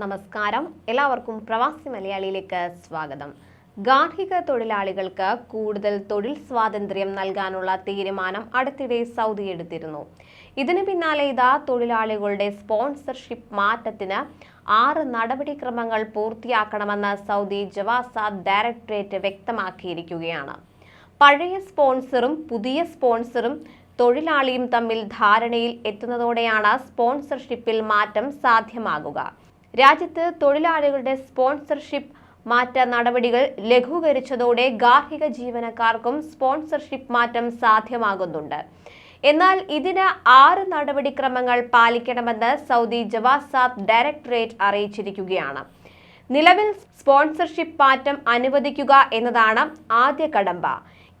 നമസ്കാരം. എല്ലാവർക്കും പ്രവാസി മലയാളിയിലേക്ക് സ്വാഗതം. ഗാർഹിക തൊഴിലാളികൾക്ക് കൂടുതൽ തൊഴിൽ സ്വാതന്ത്ര്യം നൽകാനുള്ള തീരുമാനം അടുത്തിടെ സൗദി എടുത്തിരുന്നു. ഇതിന് പിന്നാലെ ഇതാ തൊഴിലാളികളുടെ സ്പോൺസർഷിപ്പ് മാറ്റത്തിന് ആറ് നടപടിക്രമങ്ങൾ പൂർത്തിയാക്കണമെന്ന് സൗദി ജവാസ ഡയറക്ടറേറ്റ് വ്യക്തമാക്കിയിരിക്കുകയാണ്. പഴയ സ്പോൺസറും പുതിയ സ്പോൺസറും തൊഴിലാളിയും തമ്മിൽ ധാരണയിൽ എത്തുന്നതോടെയാണ് സ്പോൺസർഷിപ്പിൽ മാറ്റം സാധ്യമാകുക. രാജ്യത്ത് തൊഴിലാളികളുടെ സ്പോൺസർഷിപ്പ് മാറ്റ നടപടികൾ ലഘൂകരിച്ചതോടെ ഗാർഹിക ജീവനക്കാർക്കും സ്പോൺസർഷിപ്പ് മാറ്റം സാധ്യമാകുന്നുണ്ട്. എന്നാൽ ഇതിന് ആറ് നടപടിക്രമങ്ങൾ പാലിക്കണമെന്ന് സൗദി ജവാസാബ് ഡയറക്ടറേറ്റ് അറിയിച്ചിരിക്കുകയാണ്. നിലവിൽ സ്പോൺസർഷിപ്പ് മാറ്റം അനുവദിക്കുക എന്നതാണ് ആദ്യ കടമ്പ.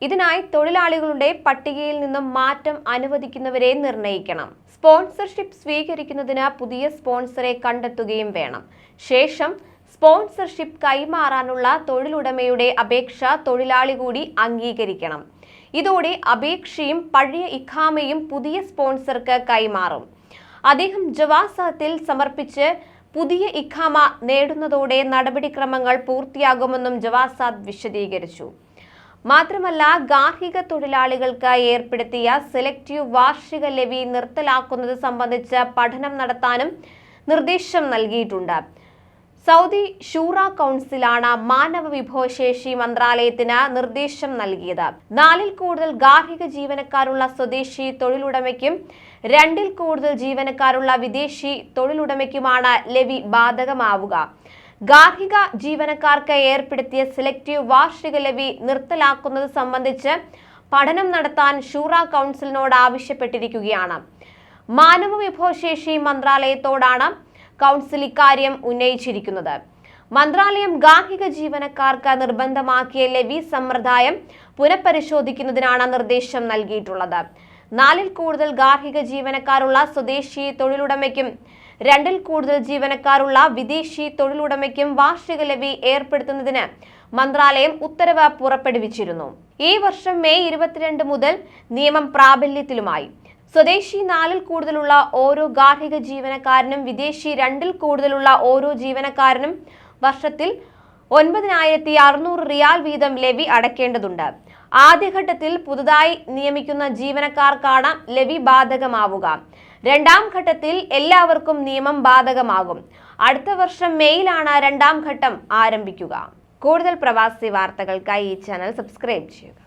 ഇതിനായി തൊഴിലാളികളുടെ പട്ടികയിൽ നിന്നും മാറ്റം അനുവദിക്കുന്നവരെ നിർണയിക്കണം. സ്പോൺസർഷിപ്പ് സ്വീകരിക്കുന്നതിന് പുതിയ സ്പോൺസറെ കണ്ടെത്തുകയും വേണം. ശേഷം സ്പോൺസർഷിപ്പ് കൈമാറാനുള്ള തൊഴിലുടമയുടെ അപേക്ഷ തൊഴിലാളി കൂടി അംഗീകരിക്കണം. ഇതോടെ അപേക്ഷയും പഴയ ഇഖാമയും പുതിയ സ്പോൺസർക്ക് കൈമാറും. അദ്ദേഹം ജവാസത്തിൽ സമർപ്പിച്ച് പുതിയ ഇഖാമ നേടുന്നതോടെ നടപടിക്രമങ്ങൾ പൂർത്തിയാകുമെന്നും ജവാസാദ് വിശദീകരിച്ചു. മാത്രമല്ല ഗാർഹിക തൊഴിലാളികൾക്ക് ഏർപ്പെടുത്തിയ സെലക്റ്റീവ് വാർഷിക ലെവി നിർത്തലാക്കുന്നത് സംബന്ധിച്ച് പഠനം നടത്താനും നിർദ്ദേശം നൽകിയിട്ടുണ്ട്. സൗദി ഷൂറ കൗൺസിലാണ് മാനവ വിഭവശേഷി മന്ത്രാലയത്തിന് നിർദ്ദേശം നൽകിയത്. നാലിൽ കൂടുതൽ ഗാർഹിക ജീവനക്കാരുള്ള സ്വദേശി തൊഴിലുടമയ്ക്കും രണ്ടിൽ കൂടുതൽ ജീവനക്കാരുള്ള വിദേശി തൊഴിലുടമയ്ക്കുമാണ് ലെവി ബാധകമാവുക. ഗാർഹിക ജീവനക്കാർക്ക് ഏർപ്പെടുത്തിയ സെലക്ടീവ് വാർഷിക ലവി നിർത്തലാക്കുന്നത് സംബന്ധിച്ച് പഠനം നടത്താൻ ഷൂറ കൗൺസിലിനോട് ആവശ്യപ്പെട്ടിരിക്കുകയാണ്. മാനവ വിഭവശേഷി മന്ത്രാലയത്തോടാണ് കൗൺസിൽ ഇക്കാര്യം ഉന്നയിച്ചിരിക്കുന്നത്. മന്ത്രാലയം ഗാർഹിക ജീവനക്കാർക്ക് നിർബന്ധമാക്കിയ ലവി സമ്പ്രദായം പുനഃപരിശോധിക്കുന്നതിനാണ് നിർദ്ദേശം നൽകിയിട്ടുള്ളത്. നാലിൽ കൂടുതൽ ഗാർഹിക ജീവനക്കാരുള്ള സ്വദേശി തൊഴിലുടമയ്ക്കും രണ്ടിൽ കൂടുതൽ ജീവനക്കാരുള്ള വിദേശി തൊഴിലുടമയ്ക്കും വാർഷിക ലവി ഏർപ്പെടുത്തുന്നതിന് മന്ത്രാലയം ഉത്തരവ് പുറപ്പെടുവിച്ചിരുന്നു. ഈ വർഷം മെയ് ഇരുപത്തിരണ്ട് മുതൽ നിയമം പ്രാബല്യത്തിലുമായി. സ്വദേശി നാലിൽ കൂടുതലുള്ള ഓരോ ഗാർഹിക ജീവനക്കാരനും വിദേശി രണ്ടിൽ കൂടുതലുള്ള ഓരോ ജീവനക്കാരനും വർഷത്തിൽ ഒൻപതിനായിരത്തി അറുന്നൂറ് റിയാൽ വീതം ലെവി അടയ്ക്കേണ്ടതുണ്ട്. ആദ്യഘട്ടത്തിൽ പുതുതായി നിയമിക്കുന്ന ജീവനക്കാർക്കാണ് ലെവി ബാധകമാവുക. രണ്ടാം ഘട്ടത്തിൽ എല്ലാവർക്കും നിയമം ബാധകമാകും. അടുത്ത വർഷം മെയ്യിലാണ് രണ്ടാം ഘട്ടം ആരംഭിക്കുക. കൂടുതൽ പ്രവാസി വാർത്തകൾക്കായി ഈ ചാനൽ സബ്സ്ക്രൈബ് ചെയ്യുക.